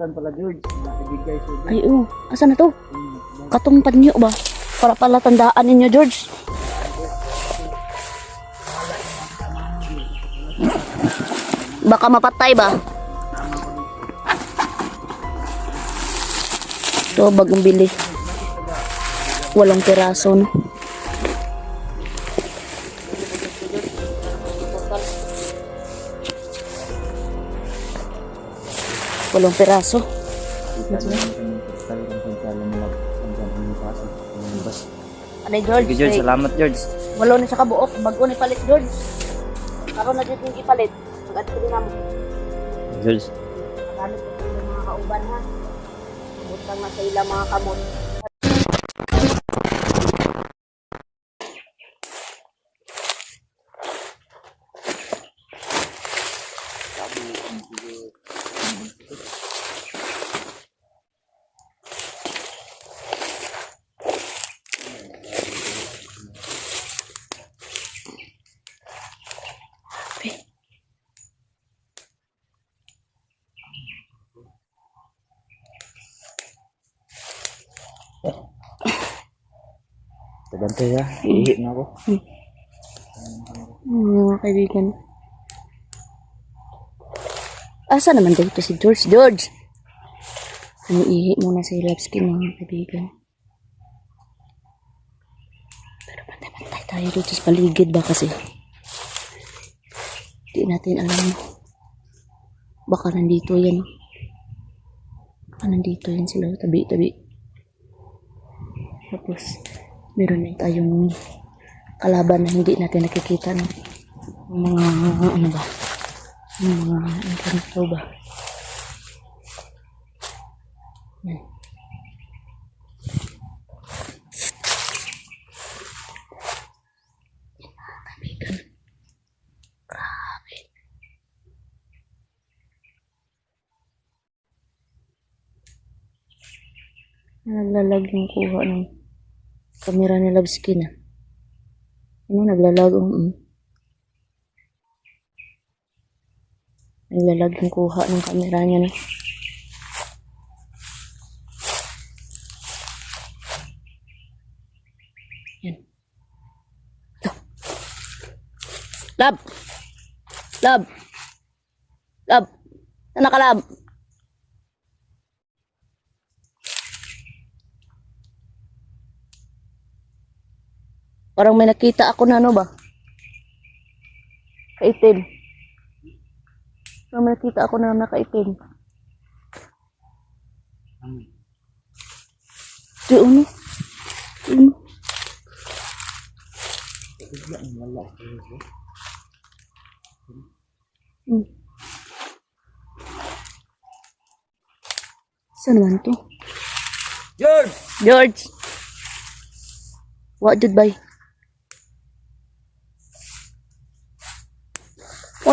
Tan pala George, nakibigay sa Ay, oo. Asa na to? Hmm, Katong panyo ba? Para pala tandaan ninyo, George. Baka mapatay ba? Ito, bagong bili. Walong piraso, no? Yung bus. Ano, George? Sige George, salamat George. Walo na siya kabuok. Bago ni palit, George. Karon na dito yung ipalit. Pag ato din namin. George, Magamit ko mga kauban, ha? Butang na sa ilang mga kamot. Tagantay ha, ihi na ako. Hmm, mga kaibigan. Asa naman dito si George? George! Umiihi muna sa Ilapski, mga kaibigan. Pero pantay-pantay tayo dito sa paligid ba kasi? Hindi natin alam. Baka nandito yan. Baka nandito yan sila. Tabi-tabi. Tapos, meron na tayong kalaban na hindi natin nakikita? Yung mga ano ba? Mga ano ba yan. Naglalag yung kuha ng kamera ni Labsky na. Ano, naglalag ang... Mm. Naglalag yung kuha ng kamera niya na. Yan. Ito. Lab! Lab! Lab! Sana ka, Lab? Parang may nakita ako na ano ba? Kaitim. Parang may nakita ako na nakaitim. Di ano? Di ano? Hmm. Saan naman to? George! George! What did buy?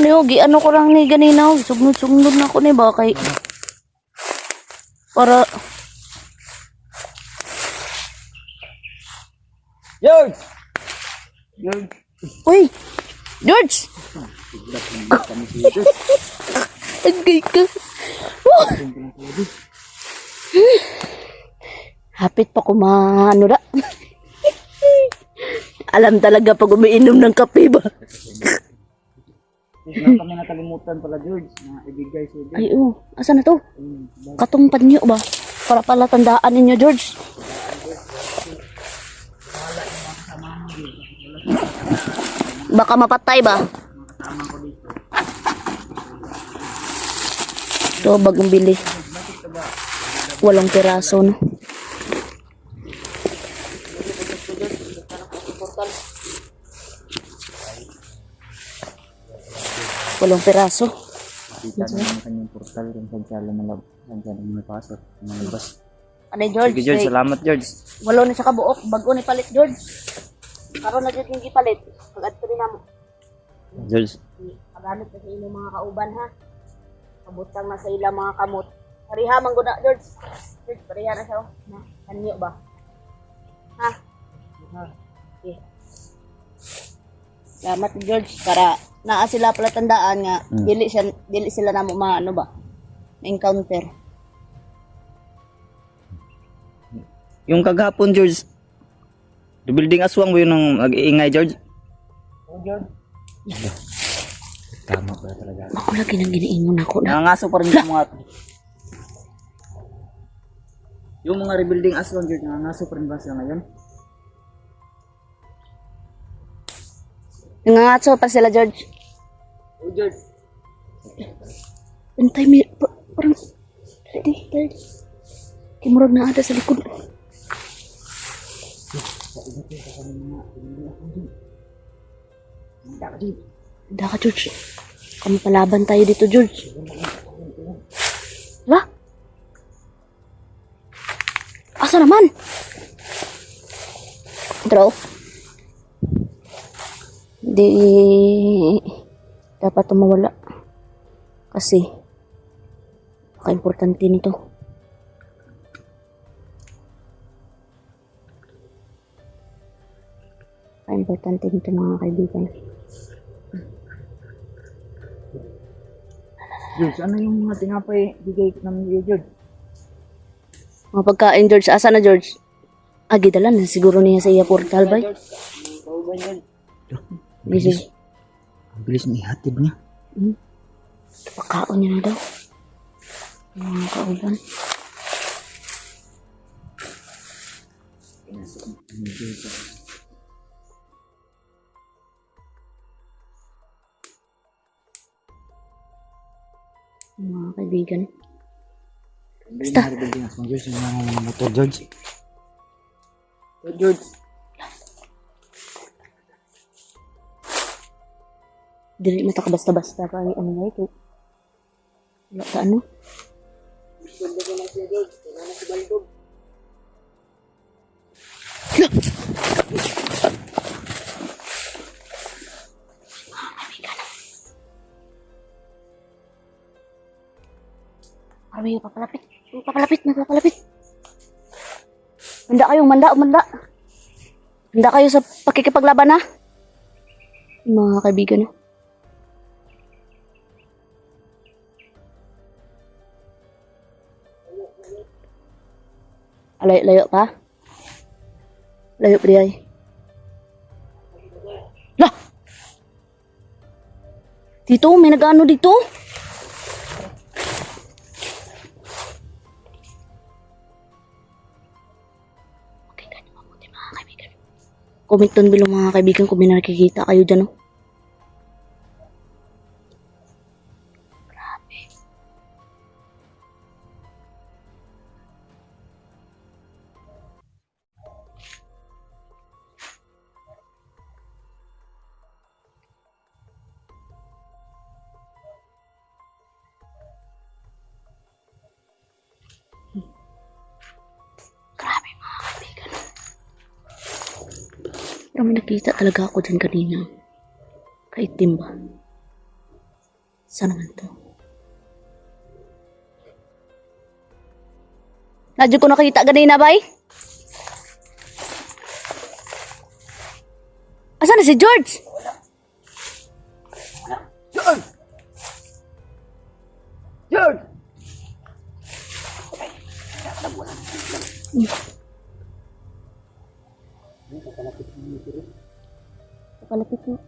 Ano yung ano ko lang ni ganina, oh. sugnod-sugnod na ako ni ba kay para George! George! Uy! George! Agay ka. Hapit pa kumano da. Alam talaga pag umiinom ng kape ba? Na kami nakalimutan pala George, na ibigay sa George. Ay, oo. Asa na to? Bus. Katong panyo ba? Para pala tandaan ninyo, George. Baka mapatay ba? Ito, bagong bili. Walong piraso, no? Walong piraso. Kita na lang kanyang portal kung nila ang gano'n yung kaso. Yung bus. Ano, George? Sige George, salamat George. Walo na siya kabuok. Bago ni palit, George. Karon na dito yung gipalit. Pag ato din namo. George, Magamit na sa inyong mga kauban, ha? Kabutang na sa ilang mga kamot. Pariha, mangguna, George. George, pariha na siya, oh. Na, kanyo ba? Ha? Okay. Salamat, George, para naa sila pala tandaan nga Mm. dili siya dili sila namo maano ba encounter. Yung kagahapon, George, the building aswang mo yun ng nag-iingay, George? George Tama pala talaga. Ako lagi nang giniingon ako na. Nangangaso pa rin yung mga... yung mga rebuilding aswang, George, nangangaso pa rin ba sila ngayon? Nangangatso pa sila George. George. Antay, may... Pa, parang... Dali, dali. Kimurag na ada sa likod. Handa ka, George. Kami palaban tayo dito, George. Diba? Asa naman? Draw. Di... Dapat tumawala. Kasi... Napaka-importante nito. Napaka-importante nito mga kaibigan. George, ano yung mga tinapay bigay ng iyo, George? Mga pagkain, George. Asa na, George? Agi dala na siguro niya sa iya portal, bay. George. Ba, George? Busy. Ang bilis na ihatid niya. Pagkaon niya na daw. Mga kauban. Mga kaibigan. Basta. Yung mga rebuilding aswang, George, yung mga motor, George. Oh, George. Dili mata ka basta-basta pa ano nga ito. Wala ka ano? Ganda ko na siya, George. Kailan na si Baldog. Arami yung papalapit. Yung papalapit, nagpapalapit. Manda kayo, manda, manda. Manda kayo sa pakikipaglaban ha. Mga kaibigan. Alayo, layo pa. Layo pa di ay. Lah! Dito, may nag-ano dito? Comment down below mga kaibigan kung may kayo dyan. Oh. Pero may nakita talaga ako dyan kanina. Kaitim ba? Saan naman to? Nadyo ko nakita kanina, bay? Asan na si George? George! Palapit mo.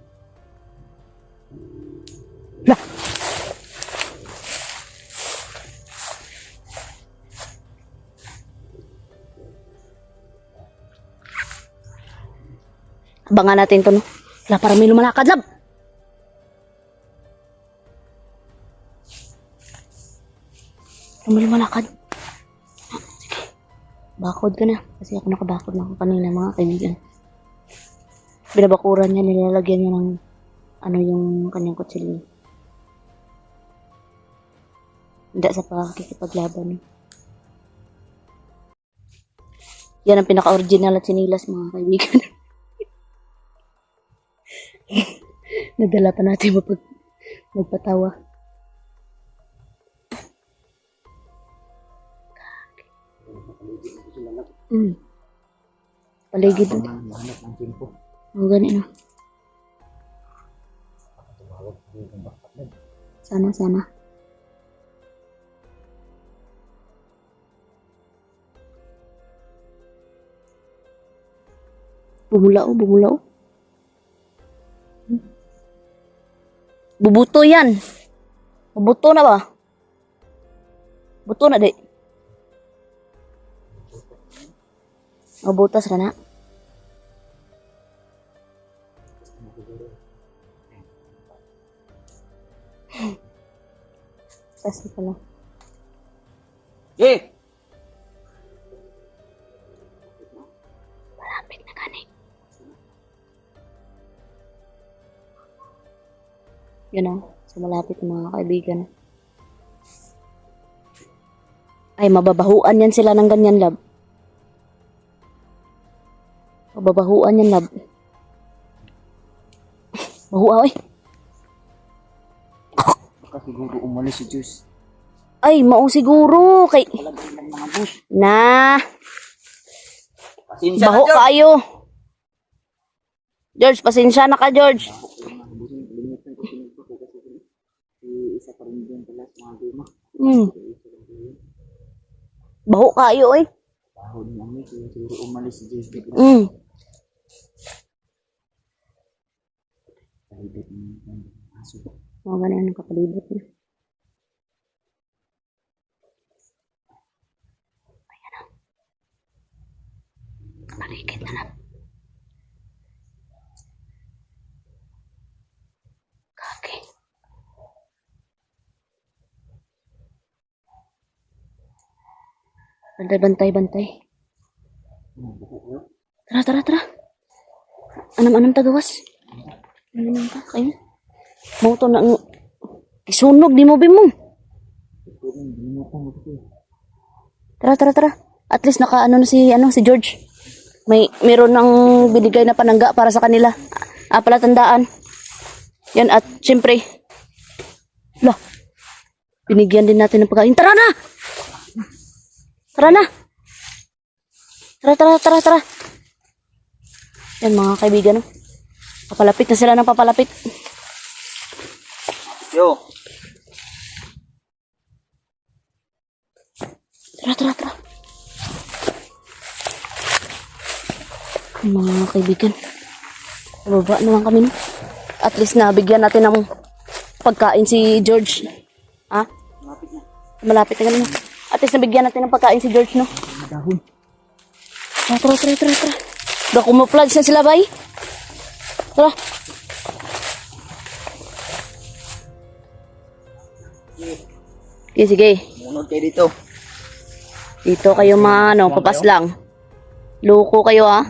Abangan natin to, no? Wala, para may lumalakad, lab! May lumalakad. Bakod ka na. Kasi ako nakabakod na ako kanina, mga kaibigan. Binabakuran niya, nilalagyan niya ng ano yung kanyang kutsilyo. Hindi sa pakikipaglaban. Yan ang pinaka-original at sinilas mga kaibigan. Nadala pa natin mapag magpatawa. Mm. Paligid. Mahanap ng timpo. O ganun na. Sana, sana. Bumula oh, bumula oh. Bubuto yan. Bubuto na ba? Buto na di. Mabutas ra na. Kasi pala. Eh! Malapit na kani. Yun o. So, malapit mga kaibigan. Ay, mababahuan yan sila ng ganyan, lab. Mababahuan yan, lab. Bahua, oy. Baka siguro umalis si Diyos. Ay, mao siguro. Kay... Palagay ng mga bus. Na, Pasensya baho kayo. George, pasensya na ka, George. Isa pa rin dyan pala sa mga guma. Hmm. Baho kayo, oy. Dahon namin kaya siguro umalis si Diyos. Hmm. Kahit ng aso. Mga ganyan ang kapalibot niya. Ayan na. Paligid na lang. Kaki. Bantay, bantay, bantay. Tara, tara, tara. Anam-anam tagawas. Ano ka kayo? Mau to na ang isunog di mo bimo. Tara tara tara. At least naka ano na si ano si George. May meron ng binigay na panangga para sa kanila. Ah, pala tandaan. Yan at syempre. Lah. Binigyan din natin ng pagkain. Tara na. Tara na. Tara tara tara tara. Yan mga kaibigan. No? Papalapit na sila ng papalapit. Yo! Tara, tara, tara. Mga kaibigan. Baba naman kami. No? At least nabigyan natin ng pagkain si George. Ha? Malapit na. Malapit na ganun. At least nabigyan natin ng pagkain si George, no? Dahon. Tara, tara, tara, tara, tara. Kumaplugs na sila, bay. Tara. Sige, sige. Munod kayo dito. Dito kayo mga ano, papas lang. Loko kayo ah.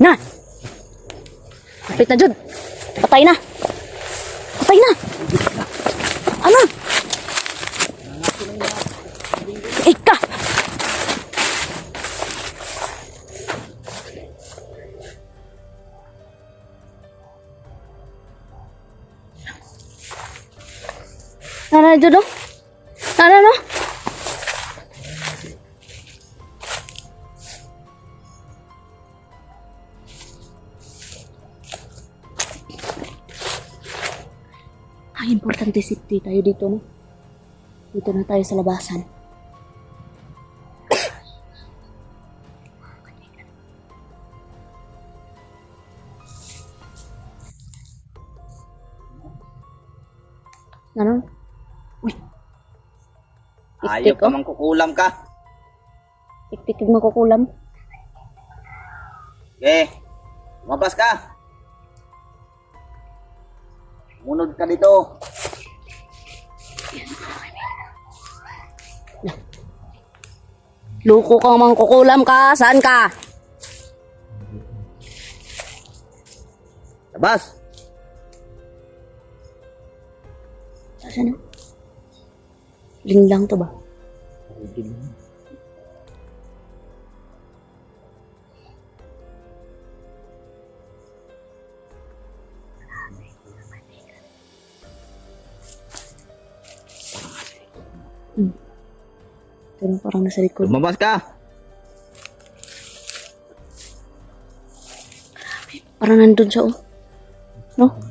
Na! Kapit na, Jud. Patay na. Patay na. Nana, Jud, oh. Nana, no? Ang importante safety tayo dito, no? Dito na tayo sa labasan. Ano? Ayaw Tik-tik, ka oh. mang kukulam ka. Tik-tik yung makukulam. Eh, lumabas ka. Munod ka dito. Luko kang mangkukulam ka. Saan ka? Labas. Saan na? Linglang to ba? Hmm. Pero parang nasa likod. Lumabas ka. Parang nandun siya, oh. No?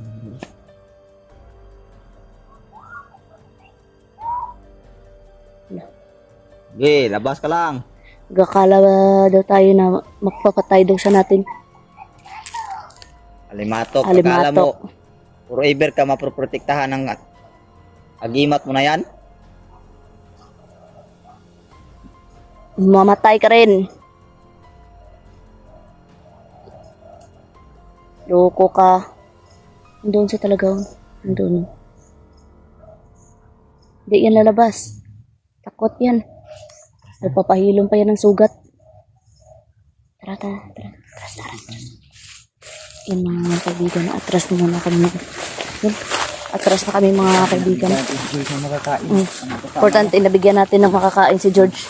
Sige, labas ka lang. Gakala daw tayo na magpapatay daw siya natin. Alimatok, Alimatok. mo, forever ka maproprotektahan ng agimat mo na yan? Mamatay ka rin. Loko ka. Doon siya talaga. oh. Doon. Hindi yan lalabas. Takot yan. Nagpapahilom pa yan ng sugat. Tara, tara, tara. Tara, tara. Yan mga kaibigan. Atras na muna kami. Yan. Atras na kami mga kaibigan. Mm. Importante, nabigyan natin ng makakain si George.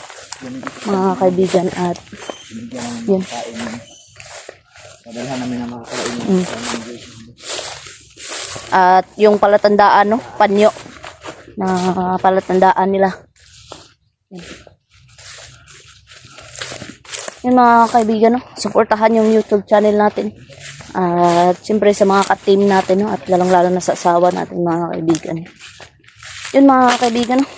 Mga kaibigan at yun. Padalhan namin ang makakain. Mm. At yung palatandaan, no? Panyo. Na palatandaan nila. Yan. Yun mga kaibigan, no? Supportahan yung YouTube channel natin. At siyempre sa mga ka-team natin, no? At lalong-lalo na sa asawa natin, mga kaibigan. Yun mga kaibigan, no?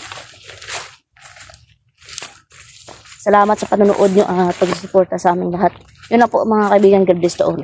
Salamat sa panonood nyo at pag-suporta sa aming lahat. Yun na po mga kaibigan, God bless to all.